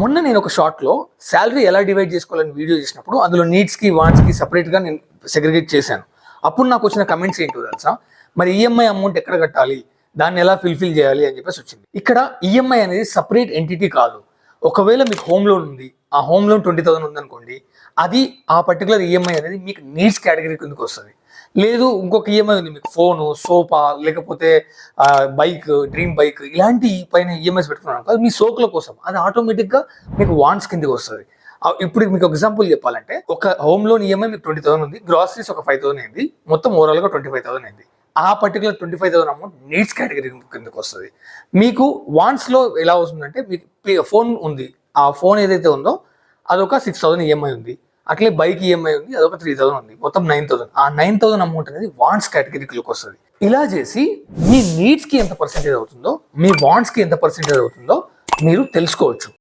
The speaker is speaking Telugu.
మొన్న నేను ఒక షార్ట్లో శాలరీ ఎలా డివైడ్ చేసుకోవాలని వీడియో చేసినప్పుడు అందులో నీడ్స్కి వాంట్స్కి సపరేట్గా నేను సెగ్రిగేట్ చేశాను. అప్పుడు నాకు వచ్చిన కమెంట్స్ ఏంటో తెలుసా? మరి ఈఎంఐ అమౌంట్ ఎక్కడ కట్టాలి? దాన్ని ఎలా ఫిల్ఫిల్ చేయాలి అని చెప్పేసి వచ్చింది. ఇక్కడ ఈఎంఐ అనేది సపరేట్ ఎంటిటీ కాదు. ఒకవేళ మీకు హోమ్ లోన్ ఉంది ఆ హోమ్ లోన్ ట్వంటీ థౌసండ్ ఉందనుకోండి అది ఆ పర్టికులర్ ఈఎంఐ అనేది మీకు నీడ్స్ కేటగిరీ కిందకి వస్తుంది. లేదు ఇంకొక ఈఎంఐ ఉంది మీకు ఫోను సోఫా లేకపోతే బైక్ డ్రీమ్ బైక్ ఇలాంటి పైన ఈఎంఐస్ పెట్టుకున్నాను అది మీ సోకుల కోసం అది ఆటోమేటిక్గా మీకు వాన్స్ కిందకి వస్తుంది. ఇప్పుడు మీకు ఎగ్జాంపుల్ చెప్పాలంటే ఒక హోమ్ లోన్ ఈఎంఐ మీకు ట్వంటీ థౌసండ్ ఉంది గ్రాసరీస్ ఒక ఫైవ్ థౌసండ్ అయింది మొత్తం ఓవరాల్గా ట్వంటీ ఫైవ్ థౌసండ్ అయింది. ఆ particular twenty five thousand amount needs category కిందకి వస్తుంది. మీకు వాన్స్లో ఎలా వస్తుందంటే మీకు ఫోన్ ఉంది ఆ ఫోన్ ఏదైతే ఉందో అదొక సిక్స్ థౌసండ్ ఈఎంఐ ఉంది. అట్లే బైక్ ఈఎంఐ ఉంది అదొక త్రీ థౌసండ్ ఉంది. మొత్తం నైన్ థౌసండ్ ఆ నైన్ థౌసండ్ అమౌంట్ అనేది వాన్స్ కేటగిరీకి వస్తుంది. ఇలా చేసి మీ నీడ్స్కి ఎంత పర్సెంటేజ్ అవుతుందో మీ వాంట్స్కి ఎంత పర్సెంటేజ్ అవుతుందో మీరు తెలుసుకోవచ్చు.